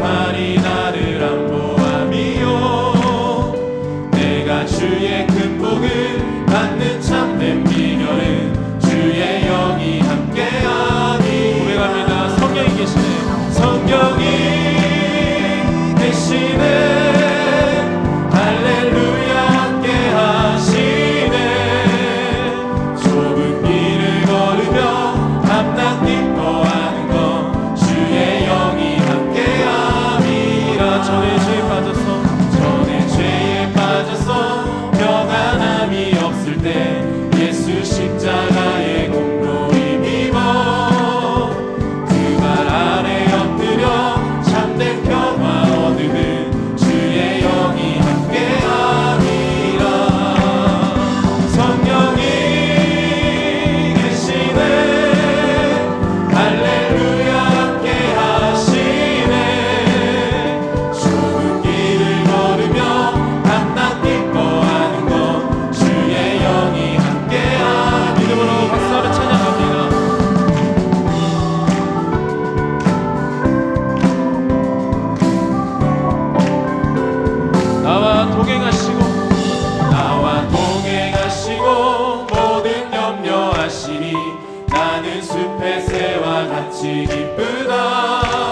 주 같이 기쁘다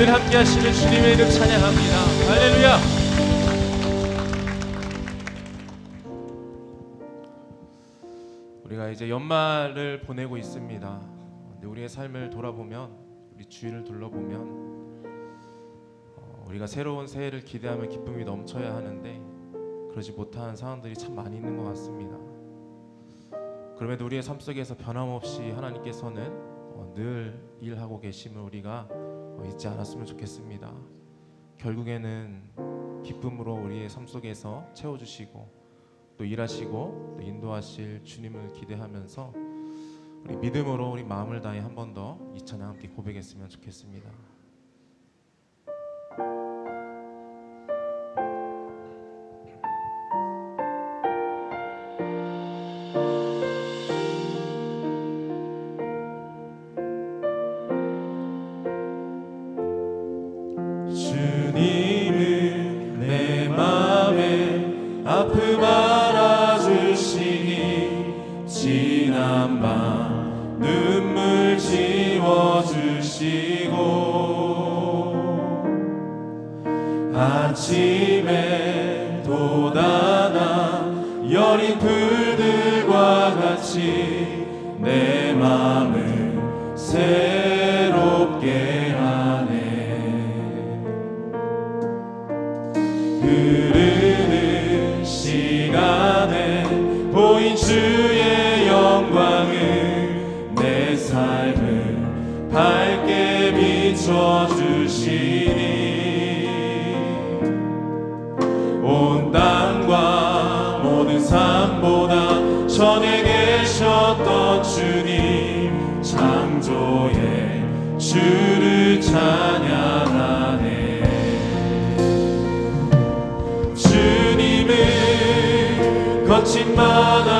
늘 함께 하시는 주님의 이름 찬양합니다. 할렐루야. 우리가 이제 연말을 보내고 있습니다. 근데 우리의 삶을 돌아보면 우리 주위를 둘러보면 어, 우리가 새로운 새해를 기대하며 기쁨이 넘쳐야 하는데 그러지 못한 상황들이 참 많이 있는 것 같습니다. 그럼에도 우리의 삶 속에서 변함없이 하나님께서는 어, 늘 일하고 계심을 우리가 어, 잊지 않았으면 좋겠습니다. 결국에는 기쁨으로 우리의 삶 속에서 채워주시고 또 일하시고 또 인도하실 주님을 기대하면서 우리 믿음으로 우리 마음을 다해 한 번 더 이 찬양 함께 고백했으면 좋겠습니다. 아침에 돋아나 여린 풀들과 같이 내 맘을 새롭게 하네. 흐르는 시간에 보인 주의 영광을 내 삶을 밝게 비춰주시니 전에 계셨던 주님 창조의 주를 찬양하네. 주님은 거친 바다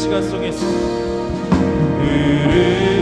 시간 속에서 흐르